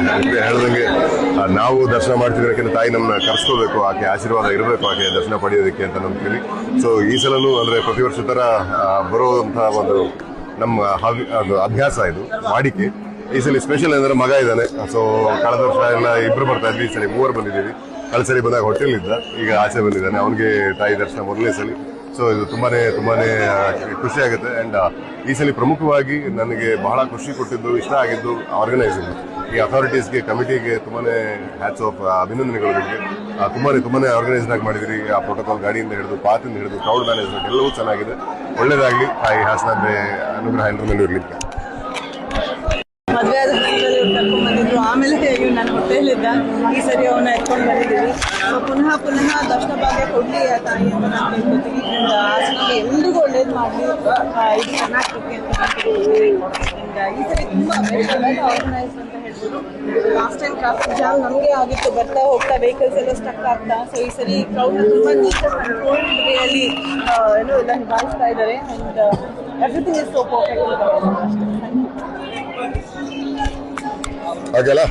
ಇದ್ರೆ ಹೇಳ್ದಂಗೆ ನಾವು ದರ್ಶನ ಮಾಡ್ತಿದ್ರೆ ತಾಯಿ ನಮ್ಮನ್ನ ಕರ್ಸ್ಕೋಬೇಕು, ಆಕೆ ಆಶೀರ್ವಾದ ಇರಬೇಕು, ಆಕೆ ದರ್ಶನ ಪಡೆಯೋದಕ್ಕೆ ಅಂತ ನಂಬ್ತೀವಿ ಸೊ ಈ ಸಲನೂ ಅಂದ್ರೆ ಪ್ರತಿ ವರ್ಷ ತರ ಬರುವಂತಹ ಒಂದು ನಮ್ಮ ಹವಿ ಅದು ಅಭ್ಯಾಸ ಇದು, ಮಾಡಿಕೆ. ಈ ಸಲ ಸ್ಪೆಷಲ್ ಅಂದ್ರೆ ಮಗ ಇದ್ದಾನೆ. ಸೊ ಕಳೆದ ವರ್ಷ ಎಲ್ಲ ಇಬ್ಬರು ಬರ್ತಾ ಇದ್ವಿ, ಈ ಸಲ ಮೂವರು ಬಂದಿದ್ದೀವಿ. ಕಳೆದ ಬಂದಾಗ ಹೋಟೆಲ್ ಈಗ ಆಚೆ ಬಂದಿದ್ದಾನೆ. ಅವನಿಗೆ ತಾಯಿ ದರ್ಶನ ಮೊದಲನೇ ಸಲ. ಸೊ ಇದು ತುಂಬಾನೇ ತುಂಬಾನೇ ಖುಷಿ ಆಗುತ್ತೆ. ಅಂಡ್ ಈ ಸಲ ಪ್ರಮುಖವಾಗಿ ನನಗೆ ಬಹಳ ಖುಷಿ ಕೊಟ್ಟಿದ್ದು, ಇಷ್ಟ ಆಗಿದ್ದು ಆರ್ಗನೈಸಿಂಗ್ ಈ ಅಥಾರಿಟೀಸ್ಗೆ ಕಮಿಟಿಗೆ ತುಂಬಾನೇ ಹ್ಯಾಟ್ಸ್ ಆಫ್ ಅಭಿನಂದನೆಗಳು ನಿಮಗೆ. ತುಂಬಾನೇ ತುಂಬಾನೇ ಆರ್ಗನೈಸ್ಡ್ ಆಗಿ ಮಾಡಿದಿರಿ. ಆ ಪ್ರೋಟೋಕಾಲ್ ಗಾಡಿಯಿಂದ ಹಿಡಿದು ಪಾತಿಂದ ಹಿಡಿದು ಕ್ರೌಡ್ ಮ್ಯಾನೇಜ್ಮೆಂಟ್ ಎಲ್ಲವೂ ಚೆನ್ನಾಗಿದೆ. ಒಳ್ಳೇದಾಗ್ಲಿ. ತಾಯಿ ಹಾಸನ ಅನುಗ್ರಹ ಎಲ್ಲರ ಮೇಲೂ ಇರಲಿಕ್ಕೆ ಮದುವೆ ಆದ ಇವ್ರು ಬಂದಿದ್ರು. ಆಮೇಲೆ ಇವ್ರು ನನ್ನ ಈ ಸರಿ ಅವನ್ನ ಎತ್ಕೊಂಡು ಬಂದಿದ್ದೀವಿ. ಪುನಃ ಪುನಃ ದರ್ಶನ ಭಾಗ್ಯ ಕೊಡ್ಲಿ ಆ ತಾಯಿ ಅಂತ ನಾನು ಕೇಳ್ಕೊತೀನಿ ಹಾಸನಲ್ಲಿ ಎಲ್ರಿಗೂ ಒಳ್ಳೇದು ಮಾಡಲಿ. ಇದು ಚೆನ್ನಾಗಿ ಅಂತ ಈ ಸರಿ ತುಂಬಾ ಆರ್ಗನೈಸ್ ಅಂತ ಟ್ರಾಫಿಕ್ ಜಾಮ್ ನಮಗೆ ಆಗಿತ್ತು. ಬರ್ತಾ ಹೋಗ್ತಾ ವೆಹಿಕಲ್ಸ್ ಎಲ್ಲ ಸ್ಟಕ್ ಆಗ್ತಾ. ಸೊ ಈ ಸರಿ ಕ್ರೌಡ್ ತುಂಬ ನೀಟಾಗಿ ಏನೋ ಎಲ್ಲ ನಿಭಾಯಿಸ್ತಾ ಇದ್ದಾರೆ. And everything is so perfect ಹಾಗೆಲ್ಲ?